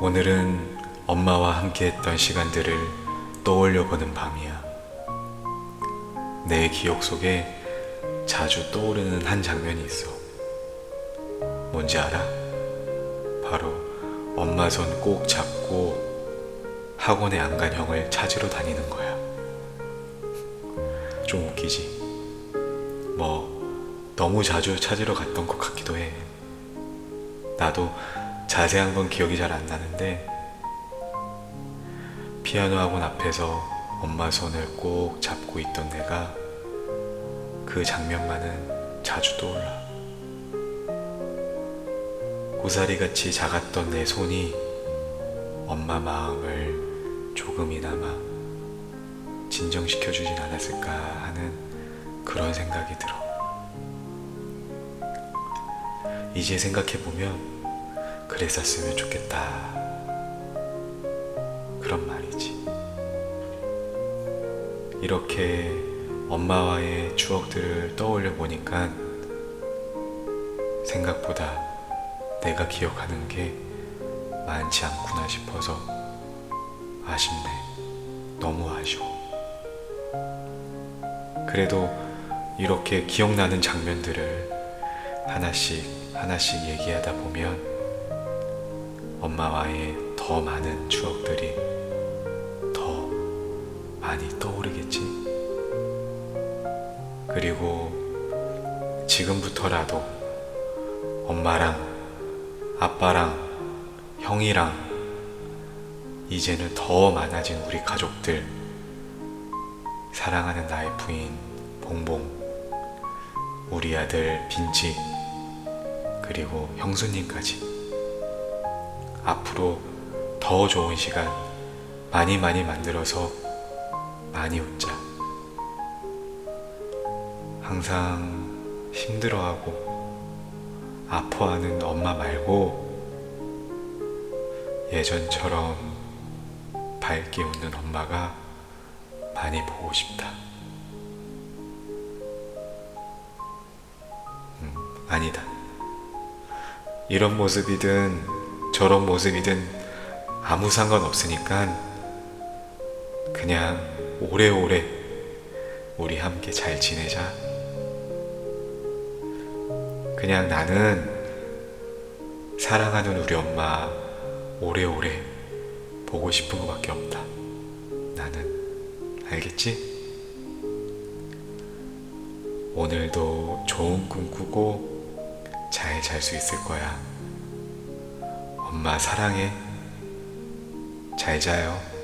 오늘은 엄마와 함께 했던 시간들을 떠올려 보는 밤이야. 내 기억 속에 자주 떠오르는 한 장면이 있어. 뭔지 알아? 바로 엄마 손 꼭 잡고 학원에 안 간 형을 찾으러 다니는 거야. 좀 웃기지? 뭐, 너무 자주 찾으러 갔던 것 같기도 해. 나도 자세한 건 기억이 잘 안 나는데, 피아노 학원 앞에서 엄마 손을 꼭 잡고 있던 내가 그 장면만은 자주 떠올라. 고사리 같이 작았던 내 손이 엄마 마음을 조금이나마 진정시켜 주진 않았을까 하는 그런 생각이 들어. 이제 생각해보면 그랬었으면 좋겠다. 그런 말이지. 이렇게 엄마와의 추억들을 떠올려 보니까 생각보다 내가 기억하는 게 많지 않구나 싶어서 아쉽네. 너무 아쉬워. 그래도 이렇게 기억나는 장면들을 하나씩 하나씩 얘기하다 보면 엄마와의 더 많은 추억들이 더 많이 떠오르겠지. 그리고 지금부터라도 엄마랑 아빠랑 형이랑 이제는 더 많아진 우리 가족들 사랑하는 나의 부인 봉봉 우리 아들 빈지 그리고 형수님까지 앞으로 더 좋은 시간 많이 많이 만들어서 많이 웃자 항상 힘들어하고 아파하는 엄마 말고 예전처럼 밝게 웃는 엄마가 많이 보고 싶다. 음, 아니다. 이런 모습이든 저런 모습이든 아무 상관 없으니까 그냥 오래오래 우리 함께 잘 지내자. 그냥 나는 사랑하는 우리 엄마 오래오래 보고 싶은 것밖에 없다. 나는 알겠지? 오늘도 좋은 꿈 꾸고 잘 잘 수 있을 거야. 엄마 사랑해. 잘 자요.